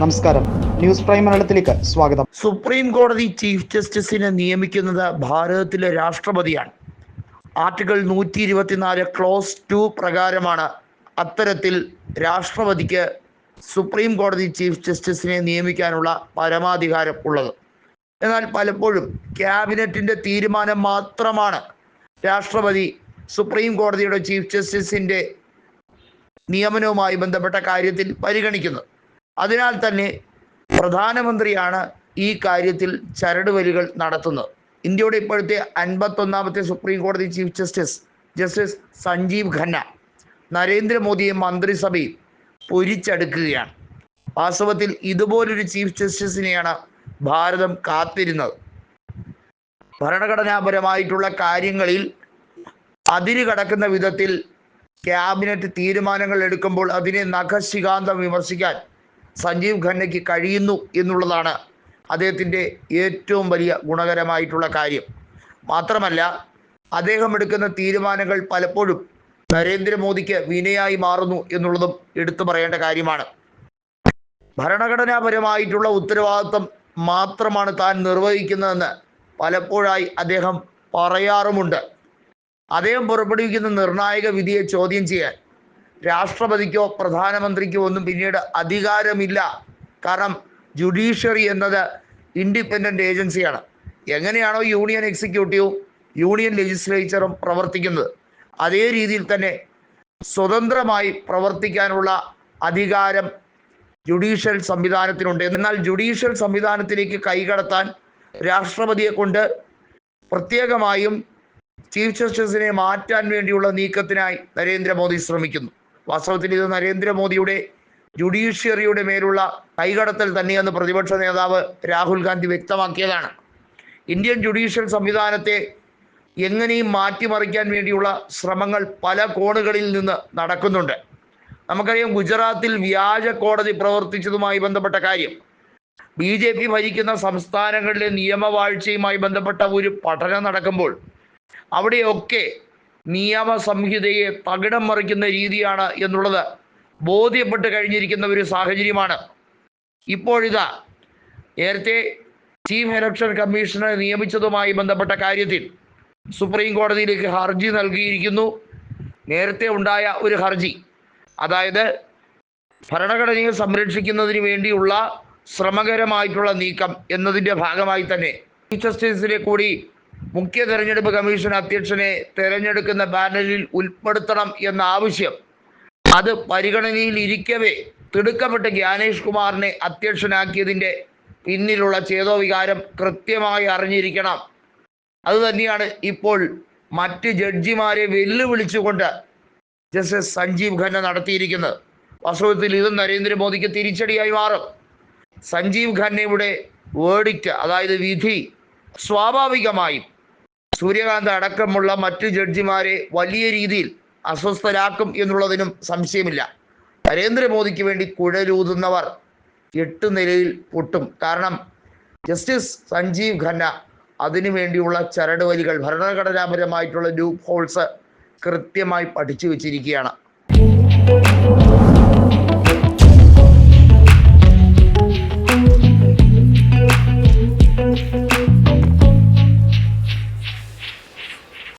നമസ്കാരം. News prime മലയാളത്തിലേക്ക് സ്വാഗതം. സുപ്രീം കോടതി ചീഫ് ജസ്റ്റിസിനെ നിയമിക്കുന്നത് ഭാരതത്തിലെ രാഷ്ട്രപതിയാണ്. ആർട്ടിക്കിൾ നൂറ്റി ഇരുപത്തിനാല് ക്ലോസ് ടു പ്രകാരമാണ് അത്തരത്തിൽ രാഷ്ട്രപതിക്ക് സുപ്രീം കോടതി ചീഫ് ജസ്റ്റിസിനെ നിയമിക്കാനുള്ള പരമാധികാരം ഉള്ളത്. എന്നാൽ പലപ്പോഴും ക്യാബിനറ്റിന്റെ തീരുമാനം മാത്രമാണ് രാഷ്ട്രപതി സുപ്രീം കോടതിയുടെ ചീഫ് ജസ്റ്റിസിന്റെ നിയമനവുമായി ബന്ധപ്പെട്ട കാര്യത്തിൽ പരിഗണിക്കുന്നത്. അതിനാൽ തന്നെ പ്രധാനമന്ത്രിയാണ് ഈ കാര്യത്തിൽ ചരടുവലികൾ നടത്തുന്നത്. ഇന്ത്യയുടെ ഇപ്പോഴത്തെ അൻപത്തൊന്നാമത്തെ സുപ്രീം കോടതി chief justice justice Sanjiv Khanna നരേന്ദ്രമോദിയെ മന്ത്രിസഭയിൽ പൊരിച്ചടുക്കുകയാണ്. വാസ്തവത്തിൽ ഇതുപോലൊരു ചീഫ് ജസ്റ്റിസിനെയാണ് ഭാരതം കാത്തിരുന്നത്. ഭരണഘടനാപരമായിട്ടുള്ള കാര്യങ്ങളിൽ അതിര് കടക്കുന്ന വിധത്തിൽ ക്യാബിനറ്റ് തീരുമാനങ്ങൾ എടുക്കുമ്പോൾ അതിനെ നഖശികാന്തം വിമർശിക്കാൻ സഞ്ജീവ് ഖന്നയ്ക്ക് കഴിയുന്നു എന്നുള്ളതാണ് അദ്ദേഹത്തിന്റെ ഏറ്റവും വലിയ ഗുണകരമായിട്ടുള്ള കാര്യം. മാത്രമല്ല അദ്ദേഹം എടുക്കുന്ന തീരുമാനങ്ങൾ പലപ്പോഴും നരേന്ദ്രമോദിക്ക് വിനയായി മാറുന്നു എന്നുള്ളതും എടുത്തു പറയേണ്ട കാര്യമാണ്. ഭരണഘടനാപരമായിട്ടുള്ള ഉത്തരവാദിത്വം മാത്രമാണ് താൻ നിർവഹിക്കുന്നതെന്ന് പലപ്പോഴായി അദ്ദേഹം പറയാറുമുണ്ട്. അദ്ദേഹം പുറപ്പെടുവിക്കുന്ന നിർണായക വിധിയെ ചോദ്യം ചെയ്യാൻ രാഷ്ട്രപതിക്കോ പ്രധാനമന്ത്രിക്കോ ഒന്നും പിന്നീട് അധികാരമില്ല. കാരണം ജുഡീഷ്യറി എന്നത് ഇൻഡിപെൻഡന്റ് ഏജൻസിയാണ് എങ്ങനെയാണോ യൂണിയൻ എക്സിക്യൂട്ടീവും യൂണിയൻ ലെജിസ്ലേച്ചറും പ്രവർത്തിക്കുന്നത്. അതേ രീതിയിൽ തന്നെ സ്വതന്ത്രമായി പ്രവർത്തിക്കാനുള്ള അധികാരം ജുഡീഷ്യൽ സംവിധാനത്തിനുണ്ട്. എന്നാൽ ജുഡീഷ്യൽ സംവിധാനത്തിലേക്ക് കൈകടത്താൻ രാഷ്ട്രപതിയെ കൊണ്ട് പ്രത്യേകമായും ചീഫ് ജസ്റ്റിസിനെ മാറ്റാൻ വേണ്ടിയുള്ള നീക്കത്തിനായി നരേന്ദ്രമോദി ശ്രമിക്കുന്നു. വാസ്തവത്തിൽ ഇത് നരേന്ദ്രമോദിയുടെ ജുഡീഷ്യറിയുടെ മേലുള്ള കൈകടത്തൽ തന്നെയെന്ന് പ്രതിപക്ഷ നേതാവ് രാഹുൽ ഗാന്ധി വ്യക്തമാക്കിയതാണ്. ഇന്ത്യൻ ജുഡീഷ്യൽ സംവിധാനത്തെ എങ്ങനെയും മാറ്റിമറിക്കാൻ വേണ്ടിയുള്ള ശ്രമങ്ങൾ പല കോണുകളിൽ നിന്ന് നടക്കുന്നുണ്ട്. നമുക്കറിയാം ഗുജറാത്തിൽ വ്യാജ കോടതി പ്രവർത്തിച്ചതുമായി ബന്ധപ്പെട്ട കാര്യം. ബി ജെ പി ഭരിക്കുന്ന സംസ്ഥാനങ്ങളിലെ നിയമവാഴ്ചയുമായി ബന്ധപ്പെട്ട ഒരു പഠനം നടക്കുമ്പോൾ അവിടെയൊക്കെ നിയമ സംഹിതയെ തകിടം മറിക്കുന്ന രീതിയാണ് എന്നുള്ളത് ബോധ്യപ്പെട്ട് കഴിഞ്ഞിരിക്കുന്ന ഒരു സാഹചര്യമാണ്. ഇപ്പോഴിതാ നേരത്തെ ചീഫ് ഇലക്ഷൻ കമ്മീഷണറെ നിയമിച്ചതുമായി ബന്ധപ്പെട്ട കാര്യത്തിൽ സുപ്രീം കോടതിയിലേക്ക് ഹർജി നൽകിയിരിക്കുന്നു. നേരത്തെ ഉണ്ടായ ഒരു ഹർജി അതായത് ഭരണഘടനയെ സംരക്ഷിക്കുന്നതിന് വേണ്ടിയുള്ള ശ്രമകരമായിട്ടുള്ള നീക്കം എന്നതിന്റെ ഭാഗമായി തന്നെ ചീഫ് ജസ്റ്റിസിനെ കൂടി മുഖ്യ തെരഞ്ഞെടുപ്പ് കമ്മീഷൻ അധ്യക്ഷനെ തെരഞ്ഞെടുക്കുന്ന പാനലിൽ ഉൾപ്പെടുത്തണം എന്ന ആവശ്യം. അത് പരിഗണനയിൽ ഇരിക്കവേ തിടുക്കപ്പെട്ട് ജ്ഞാനേഷ് കുമാറിനെ അധ്യക്ഷനാക്കിയതിന്റെ പിന്നിലുള്ള ചേതോവികാരം കൃത്യമായി അറിഞ്ഞിരിക്കണം. അതുതന്നെയാണ് ഇപ്പോൾ മറ്റ് ജഡ്ജിമാരെ വെല്ലുവിളിച്ചുകൊണ്ട് ജസ്റ്റിസ് സഞ്ജീവ് ഖന്ന നടത്തിയിരിക്കുന്നത്. വാസ്തവത്തിൽ ഇത് നരേന്ദ്രമോദിക്ക് തിരിച്ചടിയായി മാറും. സഞ്ജീവ് ഖന്നയുടെ വേർഡിക്റ്റ് അതായത് വിധി സ്വാഭാവികമായും സൂര്യകാന്ത് അടക്കമുള്ള മറ്റു ജഡ്ജിമാരെ വലിയ രീതിയിൽ അസ്വസ്ഥരാക്കും എന്നുള്ളതിനും സംശയമില്ല. നരേന്ദ്രമോദിക്ക് വേണ്ടി കുഴലൂതുന്നവർ എട്ട് നിലയിൽ പൊട്ടും. കാരണം ജസ്റ്റിസ് സഞ്ജീവ് ഖന്ന അതിനു വേണ്ടിയുള്ള ചരടുവലികൾ ഭരണഘടനാപരമായിട്ടുള്ള ലൂപ്പ് ഹോൾസ് കൃത്യമായി പഠിച്ചു വെച്ചിരിക്കുകയാണ്.